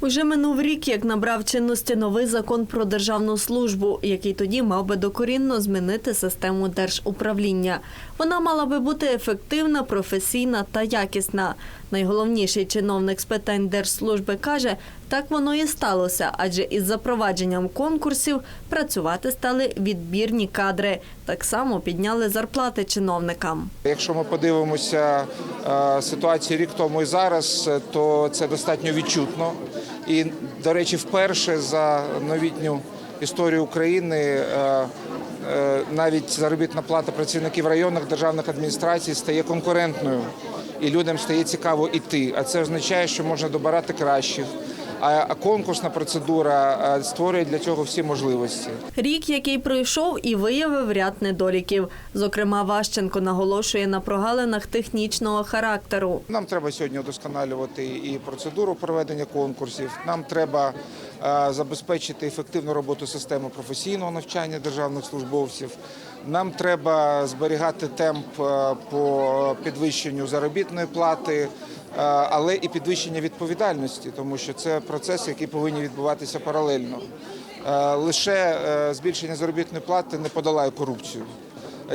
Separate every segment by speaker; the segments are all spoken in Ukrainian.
Speaker 1: Уже минув рік, як набрав чинності новий закон про державну службу, який тоді мав би докорінно змінити систему держуправління. Вона мала би бути ефективна, професійна та якісна. Найголовніший чиновник з питань держслужби каже, так воно і сталося, адже із запровадженням конкурсів працювати стали відбірні кадри. Так само підняли зарплати чиновникам.
Speaker 2: Якщо ми подивимося е, ситуацію рік тому і зараз, е, то це достатньо відчутно. І, до речі, вперше за новітню історію України е, е, навіть заробітна плата працівників районних державних адміністрацій стає конкурентною, і людям стає цікаво йти. А це означає, що можна добирати кращих. А конкурсна процедура створює для цього всі можливості.
Speaker 1: Рік, який пройшов, і виявив ряд недоліків. Зокрема, Ващенко наголошує на прогалинах технічного характеру.
Speaker 2: Нам треба сьогодні удосконалювати і процедуру проведення конкурсів. Нам треба забезпечити ефективну роботу системи професійного навчання державних службовців. Нам треба зберігати темп по підвищенню заробітної плати, але і підвищення відповідальності, тому що це процеси, які повинні відбуватися паралельно. Е, Лише е, збільшення заробітної плати не подолає корупцію.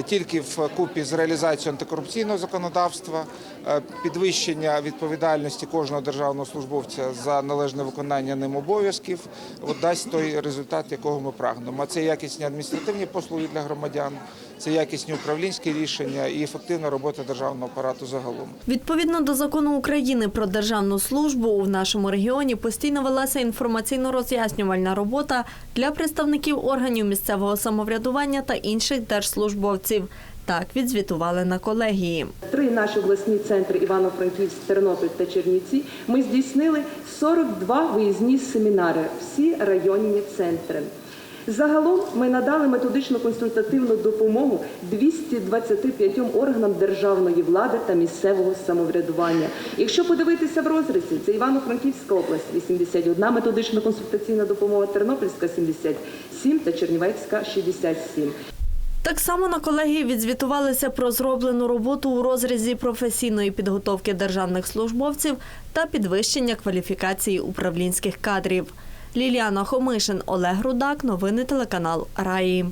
Speaker 2: Тільки в купі з реалізацією антикорупційного законодавства, е, підвищення відповідальності кожного державного службовця за належне виконання ним обов'язків от дасть той результат, якого ми прагнемо. А це якісні адміністративні послуги для громадян, це якісні управлінські рішення і ефективна робота державного апарату загалом.
Speaker 1: Відповідно до закону України про державну службу, в нашому регіоні постійно велася інформаційно-роз'яснювальна робота для представників органів місцевого самоврядування та інших держслужбовців. Так відзвітували на колегії.
Speaker 3: Три наші обласні центри Івано-Франківськ, Тернопіль та Чернівці. Ми здійснили 42 виїзні семінари, всі районні центри. Загалом ми надали методично-консультативну допомогу 225 органам державної влади та місцевого самоврядування. Якщо подивитися в розрізі, це Івано-Франківська область 81 методично-консультаційна допомога, Тернопільська 77 та Чернівецька 67.
Speaker 1: Так само на колегії відзвітувалися про зроблену роботу у розрізі професійної підготовки державних службовців та підвищення кваліфікації управлінських кадрів. Ліліана Хомишин, Олег Рудак. Новини телеканал Раї.